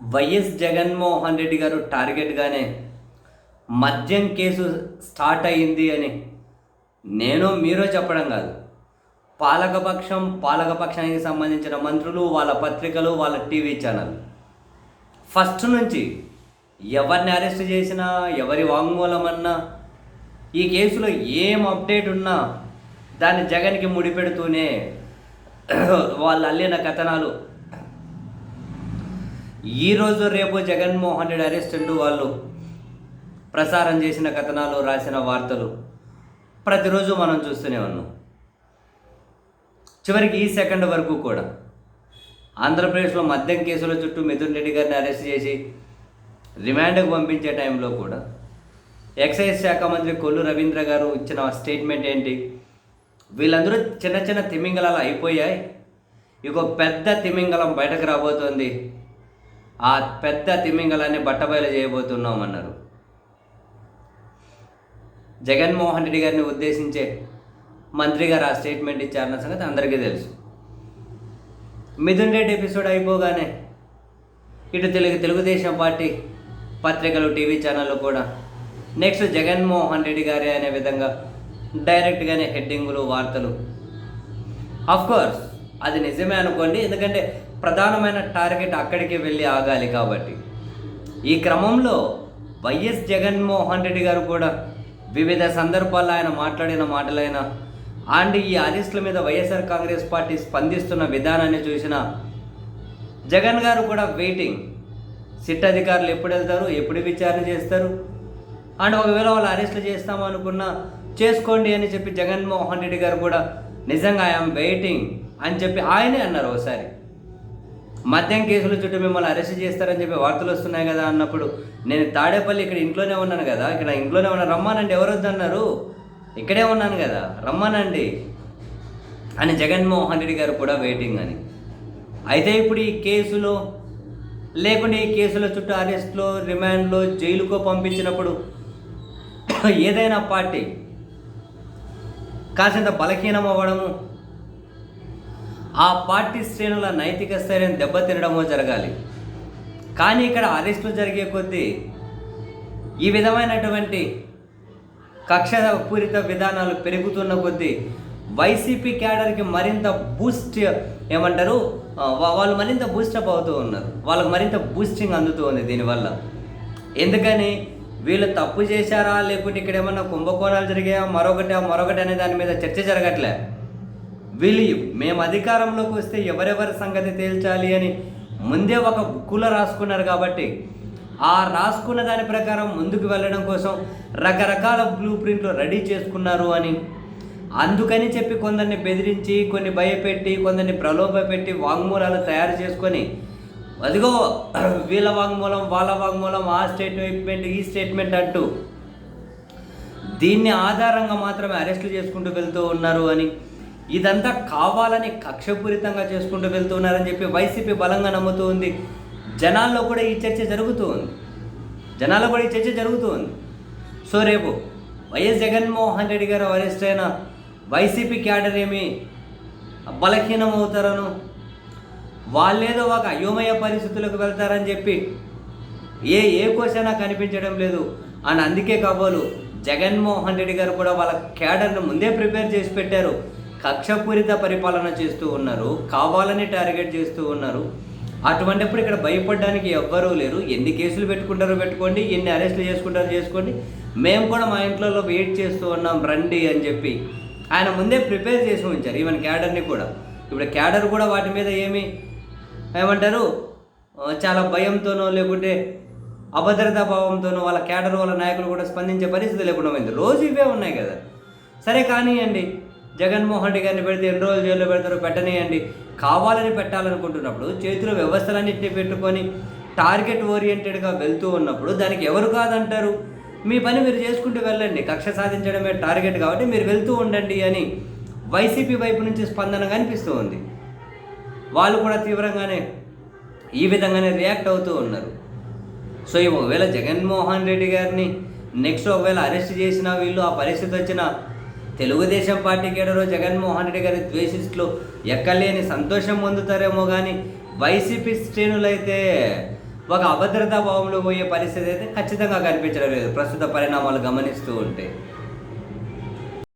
YS Jaganmohan Reddy గారు టార్గెట్గానే మద్యం case start అయ్యింది అని నేను మీరో చెప్పడం కాదు. పాలకపక్షం పాలకపక్షానికి సంబంధించిన మంత్రులు వాళ్ళ పత్రికలు వాళ్ళ టీవీ ఛానల్. ఫస్ట్ నుంచి ఎవరిని అరెస్ట్ చేసినా ఎవరి వాంగ్మూలమన్నా ఈ కేసులో ఏం అప్డేట్ ఉన్నా దాన్ని జగన్కి ముడిపెడుతూనే వాళ్ళు అల్లిన కథనాలు ఈరోజు రేపు జగన్మోహన్ రెడ్డి అరెస్ట్ అంటూ వాళ్ళు ప్రసారం చేసిన కథనాలు రాసిన వార్తలు ప్రతిరోజు మనం చూస్తూనే ఉన్నాం. చివరికి ఈ సెకండ్ వరకు కూడా. ఆంధ్రప్రదేశ్లో మద్యం కేసుల చుట్టూ మిథున్ రెడ్డి గారిని అరెస్ట్ చేసి రిమాండ్కు పంపించే టైంలో కూడా ఎక్సైజ్ శాఖ మంత్రి కొల్లు రవీంద్ర గారు ఇచ్చిన స్టేట్మెంట్ ఏంటి? వీళ్ళందరూ చిన్న చిన్న తిమింగలాలు అయిపోయాయి. ఇక పెద్ద తిమింగలం బయటకు రాబోతోంది. ఆ పెద్ద తిమింగలాన్ని బట్టబయలు చేయబోతున్నామన్నారు. జగన్మోహన్ రెడ్డి గారిని ఉద్దేశించే మంత్రి గారు ఆ స్టేట్మెంట్ ఇచ్చారన్న సంగతి అందరికీ తెలుసు. మిథున్ రెడ్డి ఎపిసోడ్ అయిపోగానే ఇటు తెలుగు తెలుగుదేశం పార్టీ పత్రికలు టీవీ ఛానళ్ళు కూడా నెక్స్ట్ జగన్మోహన్ రెడ్డి గారి అనే విధంగా డైరెక్ట్గానే హెడ్డింగులు వార్తలు. అఫ్కోర్స్ అది నిజమే అనుకోండి ఎందుకంటే ప్రధానమైన టార్గెట్ అక్కడికి వెళ్ళి ఆగాలి కాబట్టి. ఈ క్రమంలో వైఎస్ జగన్మోహన్ రెడ్డి గారు కూడా వివిధ సందర్భాల్లో ఆయన మాట్లాడిన మాటలైన అండ్ ఈ అరెస్టుల మీద వైఎస్ఆర్ కాంగ్రెస్ పార్టీ స్పందిస్తున్న విధానాన్ని చూసిన జగన్ గారు కూడా వెయిటింగ్. సిట్ అధికారులు ఎప్పుడు వెళ్తారు ఎప్పుడు విచారణ చేస్తారు అండ్ ఒకవేళ వాళ్ళు అరెస్ట్లు చేస్తామనుకున్నా చేసుకోండి అని చెప్పి జగన్మోహన్ రెడ్డి గారు కూడా నిజంగా ఐఎమ్ వెయిటింగ్ అని చెప్పి ఆయనే అన్నారు ఒకసారి మద్యం కేసుల చుట్టూ మిమ్మల్ని అరెస్ట్ చేస్తారని చెప్పి వార్తలు వస్తున్నాయి కదా అన్నప్పుడు నేను తాడేపల్లి ఇక్కడ ఇంట్లోనే ఉన్నాను కదా ఇక్కడ ఇంట్లోనే ఉన్నా రమ్మానండి ఎవరొద్దు అన్నారు ఇక్కడే ఉన్నాను కదా రమ్మానండి అని జగన్మోహన్ రెడ్డి గారు కూడా వెయిటింగ్ అని. అయితే ఇప్పుడు ఈ కేసులో లేకుంటే ఈ కేసుల చుట్టూ అరెస్ట్లో రిమాండ్లో జైలుకో పంపించినప్పుడు ఏదైనా పార్టీ కాసింత బలహీనం అవ్వడము ఆ పార్టీ శ్రేణుల నైతిక స్థైర్యం దెబ్బతినడమో జరగాలి. కానీ ఇక్కడ అరెస్టులు జరిగే కొద్దీ ఈ విధమైనటువంటి కక్షపూరిత విధానాలు పెరుగుతున్న కొద్దీ వైసీపీ క్యాడర్కి మరింత బూస్ట్ ఏమంటారు? వాళ్ళు మరింత బూస్టప్ అవుతూ ఉన్నారు. వాళ్ళకి మరింత బూస్టింగ్ అందుతూ ఉంది దీనివల్ల. ఎందుకని? వీళ్ళు తప్పు చేశారా? లేకుంటే ఇక్కడ ఏమన్నా కుంభకోణాలు జరిగాయా? మరొకటి మరొకటి అనే దాని మీద చర్చ జరగట్లే. వీళ్ళు మేము అధికారంలోకి వస్తే ఎవరెవరి సంగతి తేల్చాలి అని ముందే ఒక బుక్కులో రాసుకున్నారు కాబట్టి ఆ రాసుకున్న దాని ప్రకారం ముందుకు వెళ్ళడం కోసం రకరకాల బ్లూ ప్రింట్లు రెడీ చేసుకున్నారు అని. అందుకని చెప్పి కొందరిని బెదిరించి కొన్ని భయపెట్టి కొందరిని ప్రలోభ పెట్టి వాంగ్మూలాలు తయారు చేసుకొని అదిగో వీళ్ళ వాంగ్మూలం వాళ్ళ వాంగ్మూలం ఆ స్టేట్మెంట్ ఈ స్టేట్మెంట్ అంటూ దీన్ని ఆధారంగా మాత్రమే అరెస్టులు చేసుకుంటూ వెళ్తూ ఉన్నారు అని. ఇదంతా కావాలని కక్షపూరితంగా చేసుకుంటూ వెళ్తున్నారని చెప్పి వైసీపీ బలంగా నమ్ముతూ ఉంది. జనాల్లో కూడా ఈ చర్చ జరుగుతూ ఉంది. జనాల్లో కూడా ఈ చర్చ జరుగుతూ ఉంది. సో రేపు వైఎస్ జగన్మోహన్ రెడ్డి గారు అరెస్ట్ అయిన వైసీపీ క్యాడర్ ఏమి బలహీనం అవుతారను వాళ్ళేదో ఒక అయోమయ పరిస్థితులకు వెళ్తారని చెప్పి ఏ ఏ కోసైనా కనిపించడం లేదు. అని అందుకే కాబోలు జగన్మోహన్ రెడ్డి గారు కూడా వాళ్ళ క్యాడర్ను ముందే ప్రిపేర్ చేసి పెట్టారు. కక్షపూరిత పరిపాలన చేస్తూ ఉన్నారు కావాలని టార్గెట్ చేస్తూ ఉన్నారు. అటువంటిప్పుడు ఇక్కడ భయపడడానికి ఎవ్వరూ లేరు. ఎన్ని కేసులు పెట్టుకుంటారో పెట్టుకోండి ఎన్ని అరెస్టులు చేసుకుంటారో చేసుకోండి. మేము కూడా మా ఇంట్లో వెయిట్ చేస్తూ ఉన్నాం రండి అని చెప్పి. ఆయన ముందే ప్రిపేర్ చేసి ఉంచారు ఈవెన్ క్యాడర్ని కూడా. ఇప్పుడు క్యాడర్ కూడా వాటి మీద ఏమి ఏమంటారు? చాలా భయంతోనో లేకుంటే అభద్రతా భావంతోనో వాళ్ళ క్యాడర్ వాళ్ళ నాయకులు కూడా స్పందించే పరిస్థితి లేకుండా పోయింది. రోజు ఇవే ఉన్నాయి కదా. సరే కానివ్వండి జగన్మోహన్ రెడ్డి గారిని పెడితే ఎన్ని రోజులు జైల్లో పెడతారో పెట్టనియండి. కావాలని పెట్టాలనుకుంటున్నప్పుడు చేతిలో వ్యవస్థలన్నింటినీ పెట్టుకొని టార్గెట్ ఓరియంటెడ్గా వెళ్తూ ఉన్నప్పుడు దానికి ఎవరు కాదంటారు? మీ పని మీరు చేసుకుంటూ వెళ్ళండి. కక్ష సాధించడమే టార్గెట్ కాబట్టి మీరు వెళ్తూ ఉండండి అని వైసీపీ వైపు నుంచి స్పందనగా అనిపిస్తూ ఉంది. వాళ్ళు కూడా తీవ్రంగానే ఈ విధంగానే రియాక్ట్ అవుతూ ఉన్నారు. సో ఈ ఒకవేళ జగన్మోహన్ రెడ్డి గారిని నెక్స్ట్ ఒకవేళ అరెస్ట్ చేసిన వీళ్ళు ఆ పరిస్థితి వచ్చిన తెలుగుదేశం పార్టీ కేడరో జగన్మోహన్ రెడ్డి గారి ద్వేషిస్టులు ఎక్కలేని సంతోషం పొందుతారేమో కానీ వైసీపీ శ్రేణులైతే ఒక అభద్రతా భావంలో పోయే పరిస్థితి అయితే ఖచ్చితంగా కనిపించడం లేదు. ప్రస్తుత పరిణామాలు గమనిస్తూ ఉంటే.